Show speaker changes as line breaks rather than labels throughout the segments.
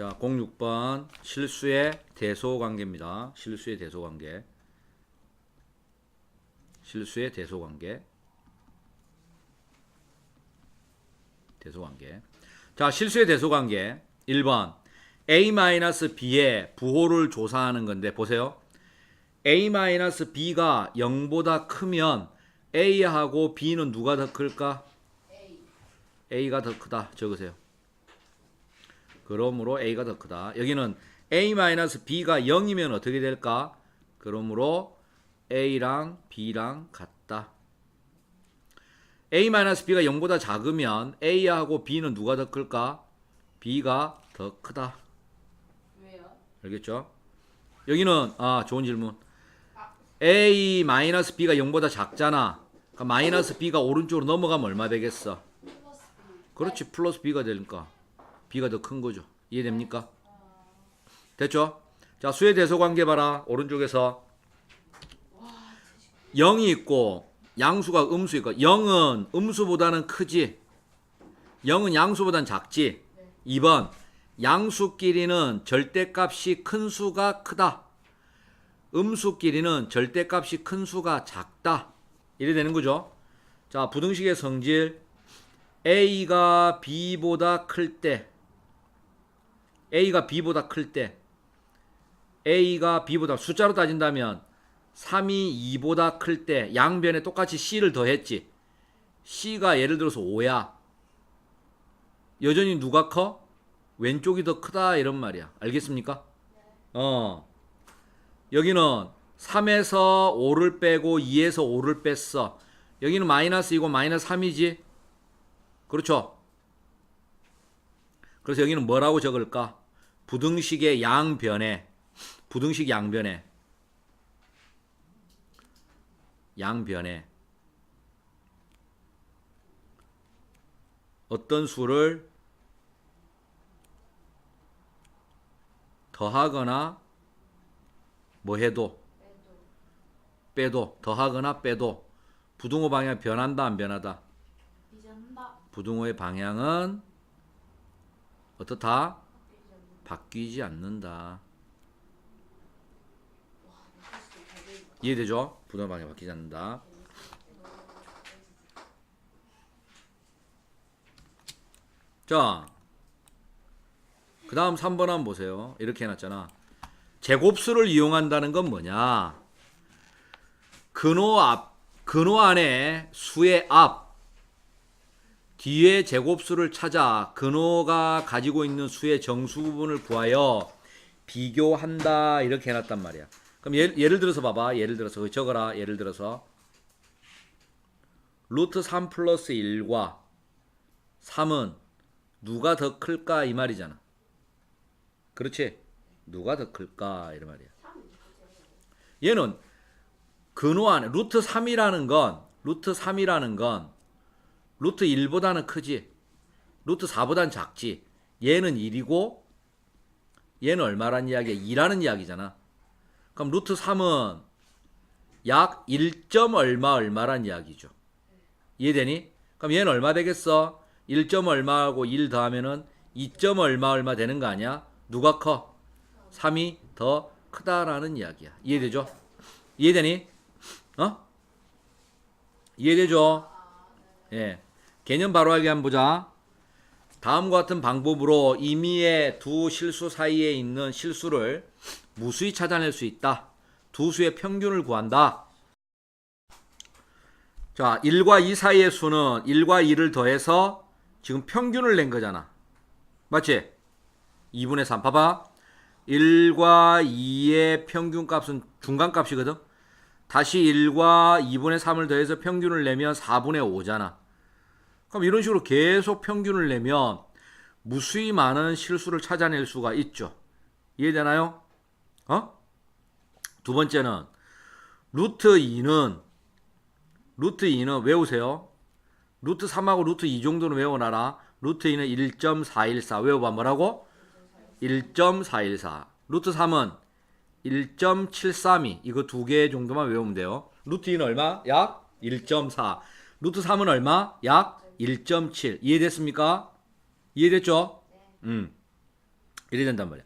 자, 06번 실수의 대소 관계입니다. 실수의 대소 관계. 실수의 대소 관계. 대소 관계. 자, 실수의 대소 관계. 1번. a-b의 부호를 조사하는 건데 보세요. a-b가 0보다 크면 a하고 b는 누가 더 클까? a가 더 크다. 적으세요. 그러므로 a가 더 크다. 여기는 a-b가 0이면 어떻게 될까? 그러므로 a랑 b랑 같다. a-b가 0보다 작으면 a하고 b는 누가 더 클까? b가 더 크다.
왜요?
알겠죠? 여기는 아 좋은 질문. a 마이너스 b가 0보다 작잖아. 그러니까 마이너스 b가 오른쪽으로 넘어가면 얼마 되겠어? 그렇지 플러스 b가 되니까 b가 더 큰 거죠. 이해됩니까? 됐죠? 자 수의 대소 관계 봐라. 오른쪽에서 0이 있고 양수가 음수 있고 0은 음수보다는 크지. 0은 양수보다는 작지. 2번 양수끼리는 절대값이 큰 수가 크다. 음수끼리는 절대값이 큰 수가 작다. 이래 되는 거죠. 자 부등식의 성질. A가 b보다 클 때 a가 b보다 클 때 a가 b보다 숫자로 따진다면 3이 2보다 클 때 양변에 똑같이 c를 더했지. C가 예를 들어서 5야. 여전히 누가 커? 왼쪽이 더 크다 이런 말이야. 알겠습니까? 어. 여기는 3에서 5를 빼고 2에서 5를 뺐어. 여기는 마이너스 이고 마이너스 3이지. 그렇죠? 그래서 여기는 뭐라고 적을까? 부등식의 양변에 부등식 양변에 양변에 어떤 수를 더하거나 뭐 해도
빼도
더하거나 빼도 부등호 방향 변한다 안 변하다. 부등호의 방향은 어떻다. 바뀌지 않는다 이해되죠? 부등호 방향 바뀌지 않는다 자, 그 다음 3번 한번 보세요. 이렇게 해놨잖아. 제곱수를 이용한다는 건 뭐냐? 근호 앞, 근호 안에 수의 앞, 뒤에 제곱수를 찾아 근호가 가지고 있는 수의 정수 부분을 구하여 비교한다. 이렇게 해놨단 말이야. 그럼 예, 예를 들어서 봐봐. 예를 들어서 적어라. 예를 들어서 루트 3 플러스 1과 3은 누가 더 클까 이 말이잖아. 그렇지? 누가 더 클까 이런 말이야. 얘는 근호 안에 루트 3이라는 건 루트 3이라는 건 루트 1보다는 크지. 루트 4보다는 작지. 얘는 1이고 얘는 얼마란 이야기야? 2라는 이야기잖아. 그럼 루트 3은 약 1점 얼마 얼마란 이야기죠. 이해되니? 그럼 얘는 얼마 되겠어? 1점 얼마하고 1 더하면은 2점 얼마 얼마 되는 거 아니야? 누가 커? 3이 더 크다라는 이야기야. 이해되죠? 이해되니? 어? 이해되죠? 예. 개념 바로 하기 한번 보자. 다음과 같은 방법으로 임의의 두 실수 사이에 있는 실수를 무수히 찾아낼 수 있다. 두 수의 평균을 구한다. 자, 1과 2 사이의 수는 1과 2를 더해서 지금 평균을 낸 거잖아. 맞지? 2분의 3. 봐봐. 1과 2의 평균 값은 중간 값이거든. 다시 1과 2분의 3을 더해서 평균을 내면 4분의 5잖아. 그럼 이런 식으로 계속 평균을 내면 무수히 많은 실수를 찾아낼 수가 있죠. 이해되나요? 어? 두 번째는 루트 2는 루트 2는 외우세요. 루트 3하고 루트 2 정도는 외워놔라. 루트 2는 1.414 외워봐 뭐라고? 1.414 루트 3은 1.732 이거 두 개 정도만 외우면 돼요. 루트 2는 얼마? 약 1.4 루트 3은 얼마? 약 1.7 이해됐습니까? 이해됐죠? 음. 이래 된단 말이야.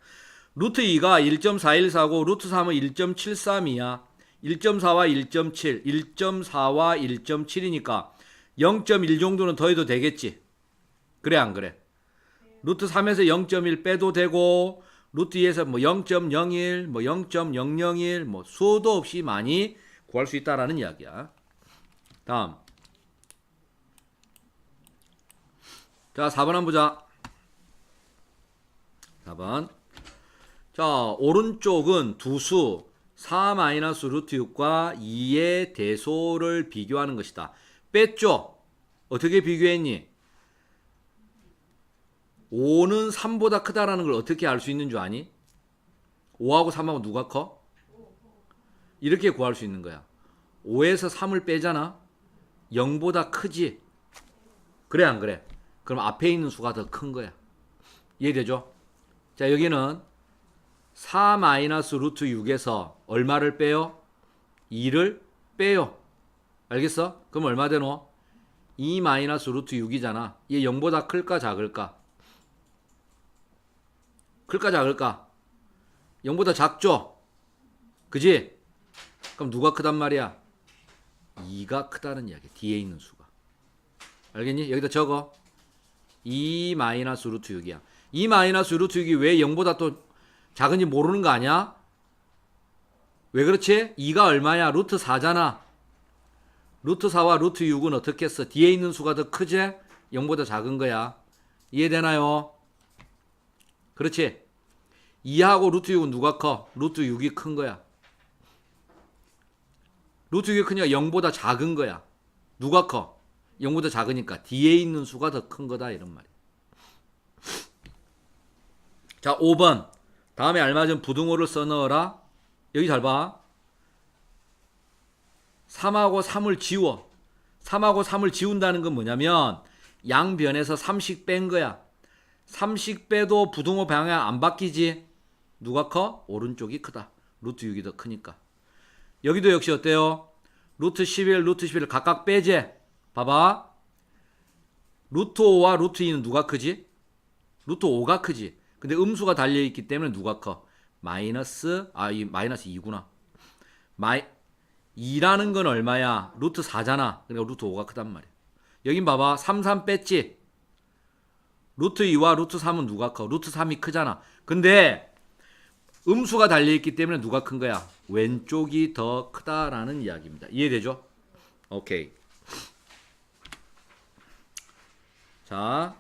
루트 2가 1.4149, 루트 3은 1.73이야. 1.4와 1.7, 1.4와 1.7이니까 0.1 정도는 더해도 되겠지. 그래 안 그래? 루트 3에서 0.1 빼도 되고 루트 2에서 뭐 0.01, 뭐 0.001, 뭐 수도 없이 많이 구할 수 있다라는 이야기야. 다음. 자, 4번 한번 보자. 4번. 자, 오른쪽은 두수 4 마이너스 루트 6과 2의 대소를 비교하는 것이다. 뺐죠? 어떻게 비교했니? 5는 3보다 크다라는 걸 어떻게 알 수 있는 줄 아니? 5하고 3하고 누가 커? 이렇게 구할 수 있는 거야. 5에서 3을 빼잖아. 0보다 크지? 그래 안 그래? 그럼 앞에 있는 수가 더 큰 거야. 이해되죠? 자 여기는 4 마이너스 루트 6에서 얼마를 빼요? 2를 빼요. 알겠어? 그럼 얼마 되노? 2 마이너스 루트 6이잖아. 얘 0보다 클까 작을까? 클까 작을까? 0보다 작죠? 그지? 그럼 누가 크단 말이야? 2가 크다는 이야기야. 뒤에 있는 수가. 알겠니? 여기다 적어. 2 마이너스 루트 6이야. 2 마이너스 루트 6이 왜 0보다 또 작은지 모르는 거 아니야? 왜 그렇지? 2가 얼마야? 루트 4잖아. 루트 4와 루트 6은 어떻게 했어? 뒤에 있는 수가 더 크지? 0보다 작은 거야. 이해되나요? 그렇지? 2하고 루트 6은 누가 커? 루트 6이 큰 거야. 루트 6이 크니까 0보다 작은 거야. 누가 커? 0보다 작으니까 뒤에 있는 수가 더 큰 거다 이런 말이야. 자, 5번. 다음에 알맞은 부등호를 써 넣어라. 여기 잘 봐. 3하고 3을 지워. 3하고 3을 지운다는 건 뭐냐면 양변에서 3씩 뺀 거야. 3씩 빼도 부등호 방향 안 바뀌지? 누가 커? 오른쪽이 크다. 루트 6이 더 크니까. 여기도 역시 어때요? 루트 11, 루트 11을 각각 빼지? 봐봐. 루트 5와 루트 2는 누가 크지? 루트 5가 크지. 근데 음수가 달려 있기 때문에 누가 커? 마이너스 아, 이 마이너스 2구나. 마이 2라는 건 얼마야? 루트 4잖아. 그러니까 루트 5가 크단 말이야. 여긴 봐봐. 3, 3 뺐지? 루트 2와 루트 3은 누가 커? 루트 3이 크잖아. 근데 음수가 달려 있기 때문에 누가 큰 거야? 왼쪽이 더 크다라는 이야기입니다. 이해되죠? 오케이. 자,